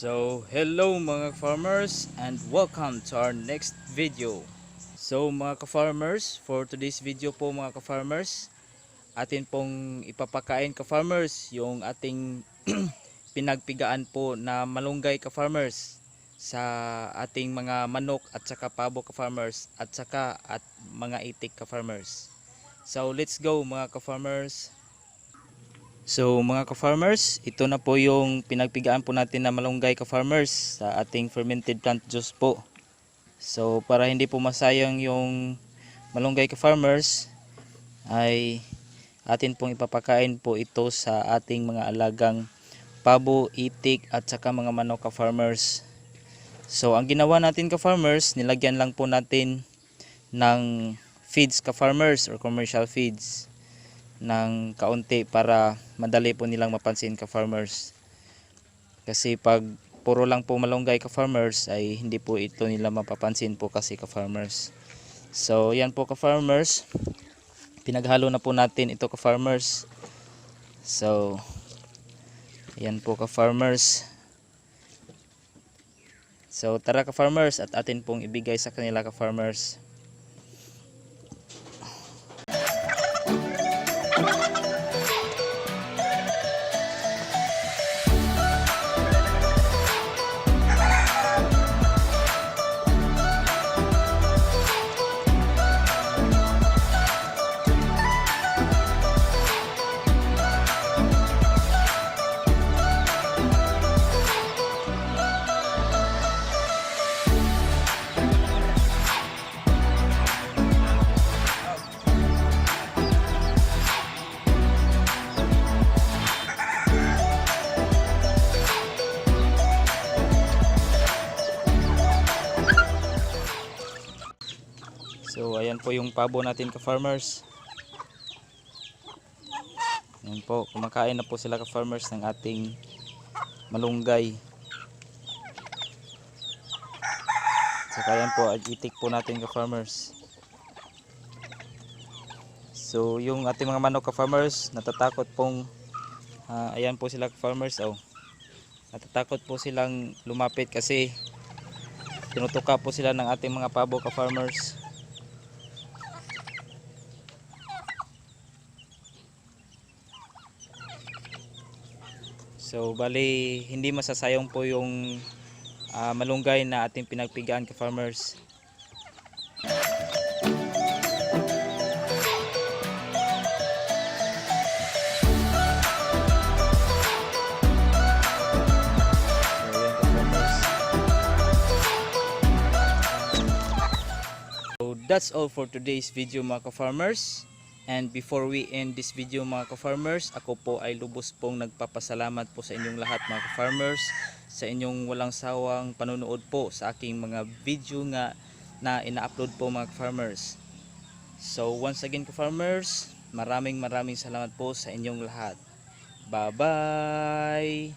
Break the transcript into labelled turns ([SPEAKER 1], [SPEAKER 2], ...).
[SPEAKER 1] So, hello mga farmers and welcome to our next video. So mga ka-farmers, for today's video po mga ka-farmers, atin pong ipapakain ka-farmers yung ating pinagpigaan po na malunggay ka-farmers sa ating mga manok at saka pabo ka-farmers at saka at mga itik ka-farmers. So let's go mga ka-farmers. So mga ka-farmers, ito na po yung pinagpigaan po natin na malunggay ka-farmers sa ating fermented plant juice po. So para hindi po masayang yung malunggay ka-farmers ay atin pong ipapakain po ito sa ating mga alagang pabo, itik at saka mga manok ka-farmers. So ang ginawa natin ka-farmers, nilagyan lang po natin ng feeds ka-farmers or commercial feeds ng kaunti para madali po nilang mapansin ka-farmers. Kasi pag puro lang po malunggay ka-farmers ay hindi po ito nila mapapansin po kasi ka-farmers. So yan po ka-farmers. Pinaghalo na po natin ito ka-farmers. So yan po ka-farmers. So tara ka-farmers at atin pong ibigay sa kanila ka-farmers. So ayan po yung pabo natin ka-farmers. Ayan po, kumakain na po sila ka-farmers ng ating malunggay. Saka ayan po, itik po natin ka-farmers. So yung ating mga manok ka-farmers, natatakot pong ah, ayan po sila ka-farmers oh. Natatakot po silang lumapit kasi tinutuka po sila ng ating mga pabo ka-farmers. So bali hindi masasayang po yung ah, malunggay na ating pinagpigaan ka farmers. That's all for today's video mga ka-farmers. And before we end this video mga ka-farmers, ako po ay lubos pong nagpapasalamat po sa inyong lahat mga ka-farmers sa inyong walang sawang panonood po sa aking mga video nga na ina-upload po mga ka-farmers. So once again ka-farmers, maraming maraming salamat po sa inyong lahat. Bye-bye!